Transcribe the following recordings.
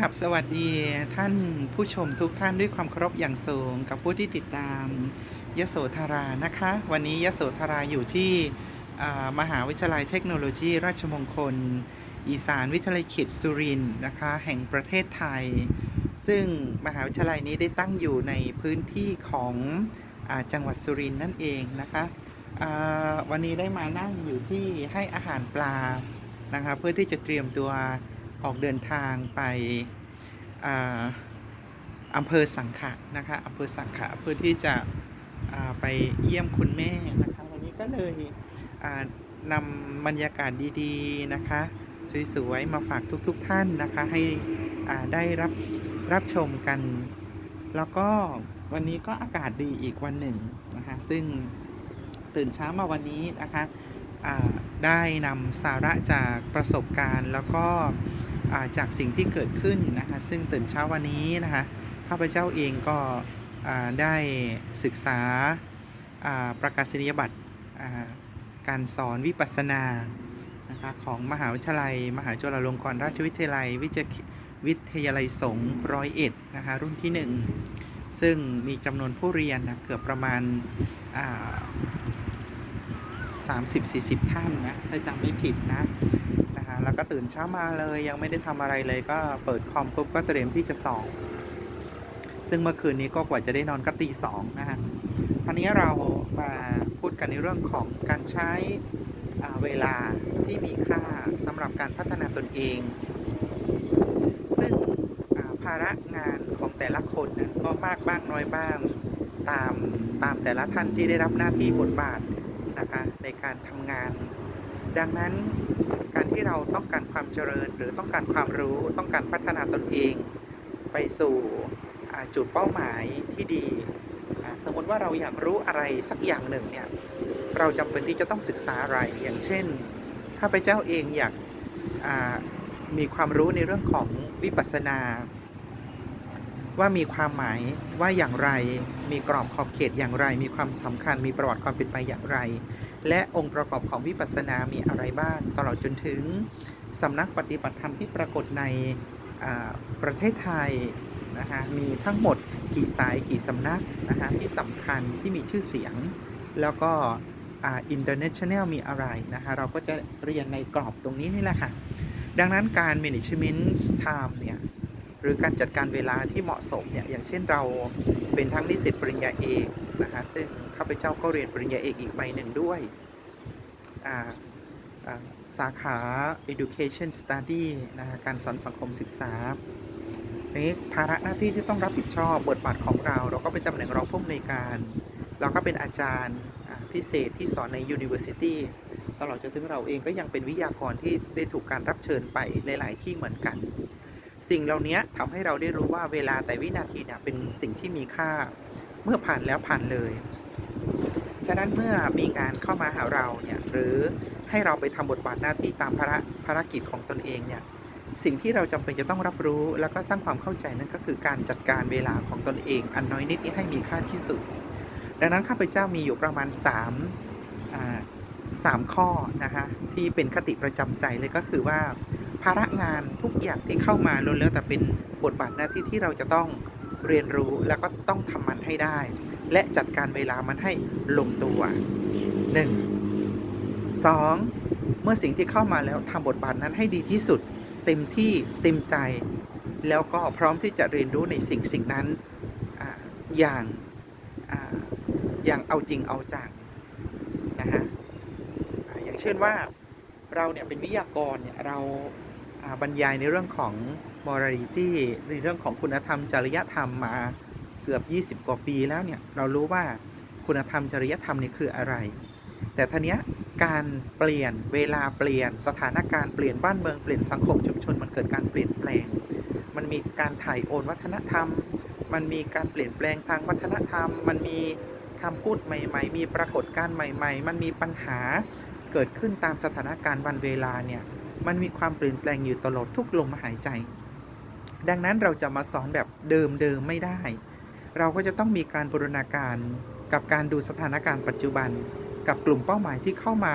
ครับสวัสดีท่านผู้ชมทุกท่านด้วยความเคารพอย่างสูง กับผู้ที่ติดตามยโสธรานะคะ วันนี้ยโสธราอยู่ที่มหาวิทยาลัยเทคโนโลยี ราชมงคล อีสานวิทยาลัยเขตสุรินทร์นะคะ แห่งประเทศไทย ซึ่งมหาวิทยาลัยนี้ได้ตั้งอยู่ในพื้นที่ของอจังหวัดสุรินทร์นั่นเองนะคะวันนี้ได้มานั่งอยู่ที่ให้อาหารปลานะคะเพื่อที่จะเตรียมตัว ออกเดินทางไปอ่าอำเภอสังขะนะคะอำเภอสังขะเพื่อที่จะไปเยี่ยมคุณแม่นะคะ วันนี้ก็เลยนำบรรยากาศดีๆนะคะ สวยๆ มาฝากทุกๆทท่านนะคะ ให้ได้รับรับชมกัน แล้วก็วันนี้ก็อากาศดีอีกวันหนึ่งนะคะ ซึ่งตื่นเช้ามาวันนี้นะคะ ได้นำสาระจากประสบการณ์ แล้วก็จากสิ่งที่เกิดขึ้นนะคะซึ่งตื่นเช้าวันนี้นะคะข้าพเจ้าเองก็ได้ศึกษาประกาศนียบัตรการสอนวิปัสสนานะคะของมหาวิทยาลัย มหาจุฬาลงกรณราชวิทยาลัย วิจวิทยาลัยสงฆ์ร้อยเอ็ดนะคะรุ่นที่หนึ่งซึ่งมีจำนวนผู้เรียนนะเกือบประมาณ สามสิบสี่สิบท่านนะถ้าจำไม่ผิดนะนะคะแล้วก็ตื่นเช้ามาเลยยังไม่ได้ทำอะไรเลยก็เปิดคอมปุ๊บก็เตรียมที่จะสอบซึ่งเมื่อคืนนี้ก็กว่าจะได้นอนก็ตีสองนะฮะคราวนี้เรามาพูดกันในเรื่องของการใช้เวลาที่มีค่าสำหรับการพัฒนาตนเอง ซึ่งภาระงานของแต่ละคนนะก็มากบ้างน้อยบ้างตามตามแต่ละท่านที่ได้รับหน้าที่บทบาท นะคะในการทำงาน ดังนั้นการที่เราต้องการความเจริญ หรือต้องการความรู้ต้องการพัฒนาตนเอง ไปสู่จุดเป้าหมายที่ดี สมมติว่าเราอยากรู้อะไรสักอย่างหนึ่งเนี่ยเราจำเป็นที่จะต้องศึกษาอะไรอย่างเช่นข้าพเจ้าเองอยากมีความรู้ในเรื่องของวิปัสสนา ว่ามีความหมายว่าอย่างไร มีกรอบขอบเขตอย่างไร มีความสำคัญ มีประวัติความเป็นไปอย่างไร และองค์ประกอบของวิปัสสนามีอะไรบ้าง ตลอดจนถึงสำนักปฏิบัติธรรมที่ปรากฏในประเทศไทยนะคะมีทั้งหมดกี่สายกี่สำนักนะคะที่สำคัญที่มีชื่อเสียง แล้วก็อินเตอร์เนชั่นแนลมีอะไรนะคะเราก็จะเรียนในกรอบตรงนี้นี่แหละค่ะ ดังนั้นการ management time เนี่ย หรือการจัดการเวลาที่เหมาะสมเนี่ยอย่างเช่นเราเป็นทั้งนิสิตปริญญาเอกนะคะซึ่งข้าพเจ้าก็เรียนปริญญาเอกอีกใบหนึ่งด้วยสาขา education study นะคะการสอนสังคมศึกษานี้ภาระหน้าที่ที่ต้องรับผิดชอบบทบาทของเรา เราก็เป็นตำแหน่งรองผู้อำนวยการ เราก็เป็นอาจารย์อ่าพิเศษที่สอนใน University ตลอดจนถึงเราเองก็ยังเป็นวิทยากรที่ได้ถูกการรับเชิญไปหลายๆที่เหมือนกัน สิ่งเหล่านี้ทำให้เราได้รู้ว่าเวลาแต่วินาทีเนี่ยเป็นสิ่งที่มีค่า เมื่อผ่านแล้วผ่านเลย ฉะนั้นเมื่อมีงานเข้ามาหาเราเนี่ยหรือให้เราไปทำบทบาทหน้าที่ตามภาระภารกิจของตนเองเนี่ยสิ่งที่เราจำเป็นจะต้องรับรู้ แล้วก็สร้างความเข้าใจนั่นก็คือการจัดการเวลาของตนเอง อันน้อยนิดนี้ให้มีค่าที่สุด ดังนั้นข้าพเจ้ามีอยู่ประมาณ3สามข้อนะคะที่เป็นคติประจำใจเลยก็คือว่า ภาระงานทุกอย่างที่เข้ามาล้วนแล้วแต่เป็นบทบาทหน้าที่ที่เราจะต้องเรียนรู้แล้วก็ต้องทำมันให้ได้ และจัดการเวลามันให้ลงตัว 1. 2. เมื่อสิ่งที่เข้ามาแล้วทำบทบาทนั้นให้ดีที่สุด เต็มที่เต็มใจ แล้วก็พร้อมที่จะเรียนรู้ในสิ่งสิ่งนั้นออย่างออย่างเอาจริงเอาจังนะฮะอย่างเช่นว่าเราเนี่ยเป็นวิทยากรเนี่ยเรา บรรยายในเรื่องของ morality ในเรื่องของคุณธรรมจริยธรรมมาเกือบ 20 กว่าปีแล้วเนี่ยเรารู้ว่าคุณธรรมจริยธรรมนี่คืออะไร แต่ทีเนี้ยการเปลี่ยนเวลาเปลี่ยนสถานการณ์เปลี่ยนบ้านเมืองเปลี่ยนสังคมชุมชนมันเกิดการเปลี่ยนแปลง มันมีการถ่ายโอนวัฒนธรรม มันมีการเปลี่ยนแปลงทางวัฒนธรรม มันมีคำพูดใหม่ ๆ มีปรากฏการณ์ใหม่ ๆ มันมีปัญหาเกิดขึ้นตามสถานการณ์วันเวลาเนี่ย มันมีความเปลี่ยนแปลงอยู่ตลอดทุกลมหายใจ ดังนั้นเราจะมาสอนแบบเดิมๆไม่ได้ เราก็จะต้องมีการบูรณาการกับการดูสถานการณ์ปัจจุบัน กับกลุ่มเป้าหมายที่เข้ามา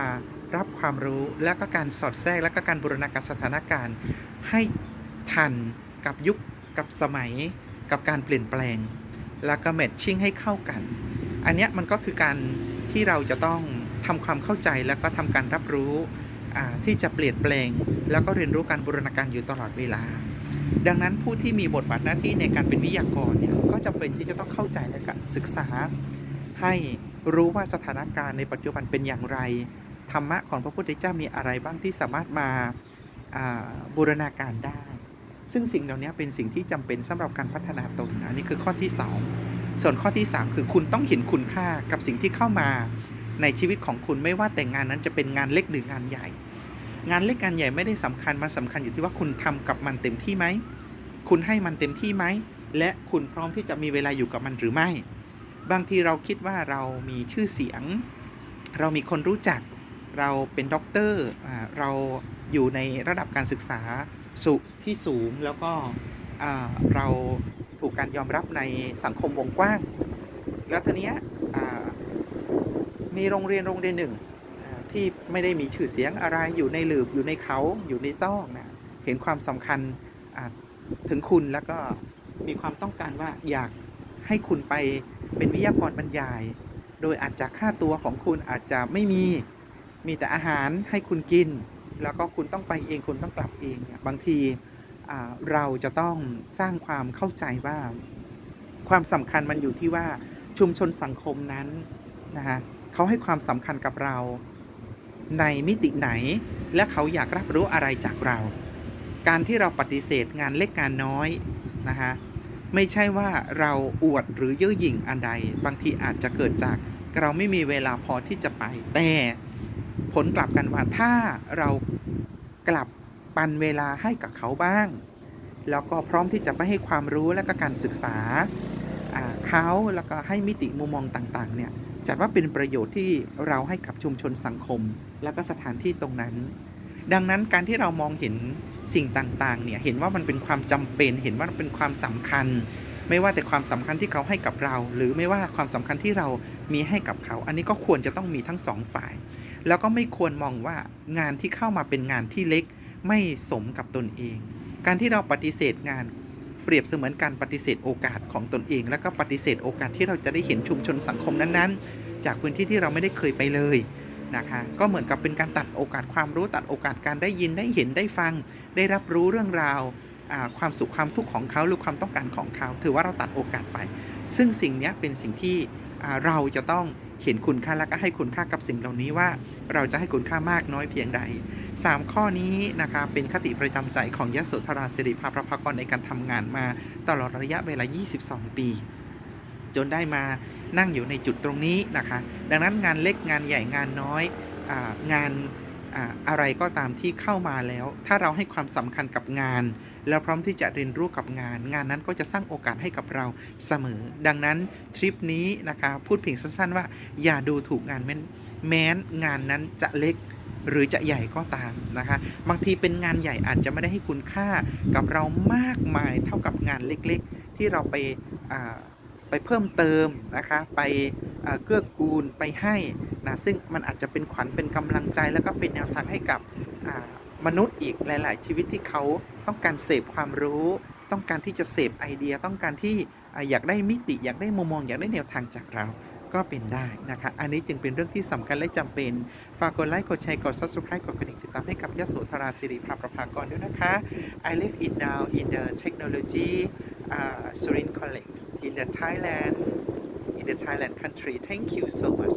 รับความรู้และก็การสอดแทรกและก็การบูรณาการสถานการณ์ ให้ทันกับยุคกับสมัย กับการเปลี่ยนแปลง แล้วก็แมทชิ่งให้เข้ากัน อันนี้มันก็คือการที่เราจะต้องทำความเข้าใจแล้วก็ทำการรับรู้ ที่จะเปลี่ยนแปลง แล้วก็เรียนรู้การบูรณาการอยู่ตลอดเวลา ดังนั้นผู้ที่มีบทบาทหน้าที่ในการเป็นวิทยากรเนี่ยก็จำเป็นที่จะต้องเข้าใจและก็ศึกษา ให้รู้ว่าสถานการณ์ในปัจจุบันเป็นอย่างไร ธรรมะของพระพุทธเจ้ามีอะไรบ้างที่สามารถมาบูรณาการได้ ซึ่งสิ่งเหล่านี้เป็นสิ่งที่จำเป็นสำหรับการพัฒนาตน อันนี้คือข้อที่ 2 ส่วนข้อที่ 3 คือคุณต้องเห็นคุณค่ากับสิ่งที่เข้ามา ในชีวิตของคุณไม่ว่าแต่งานนั้นจะเป็นงานเล็กหรืองานใหญ่ งานเล็กงานใหญ่ไม่ได้สำคัญมันสำคัญอยู่ที่ว่าคุณทำกับมันเต็มที่ไหมคุณให้มันเต็มที่ไหมและคุณพร้อมที่จะมีเวลาอยู่กับมันหรือไม่ บางทีเราคิดว่าเรามีชื่อเสียง เรามีคนรู้จัก เราเป็นด็อกเตอร์เราอยู่ในระดับการศึกษาสุที่สูงแล้วก็เราถูกการยอมรับในสังคมวงกว้าง แล้วทีเนี้ย มีโรงเรียนโรงเรียนหนึ่งที่ไม่ได้มีชื่อเสียงอะไรอยู่ในหลืบอยู่ในเขาอยู่ในซอกนะเห็นความสำคัญถึงคุณแล้วก็มีความต้องการว่าอยากให้คุณไปเป็นวิทยากรบรรยาย โดยอาจจะค่าตัวของคุณอาจจะไม่มีมีแต่อาหารให้คุณกิน แล้วก็คุณต้องไปเองคุณต้องกลับเอง บางทีเราจะต้องสร้างความเข้าใจว่า ความสำคัญมันอยู่ที่ว่าชุมชนสังคมนั้นนะฮะ เขาให้ความสำคัญกับเรา ในมิติไหน และเขาอยากรับรู้อะไรจากเรา การที่เราปฏิเสธงานเล็กงานน้อยนะฮะไม่ใช่ว่าเราอวดหรือเย่อหยิ่งอันใด บางทีอาจจะเกิดจากเราไม่มีเวลาพอที่จะไป แต่ผลกลับกันว่าถ้าเรากลับปันเวลาให้กับเขาบ้าง แล้วก็พร้อมที่จะไปให้ความรู้และก็การศึกษาเขาแล้วก็ให้มิติมุมมองต่างๆเนี่ย จัดว่าเป็นประโยชน์ที่เราให้กับชุมชนสังคม แล้วก็สถานที่ตรงนั้น ดังนั้นการที่เรามองเห็นสิ่งต่างๆ เนี่ยเห็นว่ามันเป็นความจำเป็นเห็นว่าเป็นความสำคัญ ไม่ว่าแต่ความสำคัญที่เขาให้กับเรา หรือไม่ว่าความสำคัญที่เรามีให้กับเขา อันนี้ก็ควรจะต้องมีทั้งสองฝ่าย แล้วก็ไม่ควรมองว่างานที่เข้ามาเป็นงานที่เล็ก ไม่สมกับตนเอง การที่เราปฏิเสธงาน ปรียบเสมือนการปฏิเสธโอกาสของตนเอง แล้วก็ปฏิเสธโอกาสที่เราจะได้เห็นชุมชนสังคมนั้นๆ จากพื้นที่ที่เราไม่ได้เคยไปเลยนะคะก็เหมือนกับเป็นการตัดโอกาสความรู้ตัดโอกาสการได้ยินได้เห็นได้ฟัง ได้รับรู้เรื่องราวความสุขความทุกข์ของเขาหรือความต้องการของเขา ถือว่าเราตัดโอกาสไป ซึ่งสิ่งนี้เป็นสิ่งที่เราจะต้อง เห็นคุณค่าและก็ให้คุณค่ากับสิ่งเหล่านี้ว่า เราจะให้คุณค่ามากน้อยเพียงใด 3 ข้อนี้นะคะเป็นคติประจำใจของยโสธราสิริภาประภกรในการทำงานมาตลอดระยะเวลา 22 ปี จนได้มานั่งอยู่ในจุดตรงนี้นะคะ ดังนั้นงานเล็กงานใหญ่งานน้อยอางาน อะไรก็ตามที่เข้ามาแล้ว ถ้าเราให้ความสำคัญกับงาน แล้วพร้อมที่จะเรียนรู้กับงาน งานนั้นก็จะสร้างโอกาสให้กับเราเสมอ ดังนั้นทริปนี้นะคะพูดเพียงสั้นๆว่า อย่าดูถูกงานแม้นแมนงานนั้นจะเล็กหรือจะใหญ่ก็ตามนะคะ บางทีเป็นงานใหญ่อาจจะไม่ได้ให้คุณค่ากับเรามากมายเท่ากับงานเล็กๆ ที่เราไปไปเพิ่มเติมนะคะไป เกื้อกูลไปให้นะซึ่งมันอาจจะเป็นขวัญเป็นกำลังใจ แล้วก็เป็นแนวทางให้กับมนุษย์อีกหลาย ๆ ชีวิตที่เขาต้องการเสพความรู้ ต้องการที่จะเสพไอเดีย ต้องการที่อยากได้มิติ อยากได้มุมมอง อยากได้แนวทางจากเราก็เป็นได้นะคะ อันนี้จึงเป็นเรื่องที่สำคัญและจำเป็น ฝากกดไลค์ กดแชร์ กด subscribe กดกระดิ่งติดตามให้กับยโสธราสิริภาประภากรด้วยนะคะ I live in now in the technology uh, Surin College in the Thailand the Thailand country. Thank you so much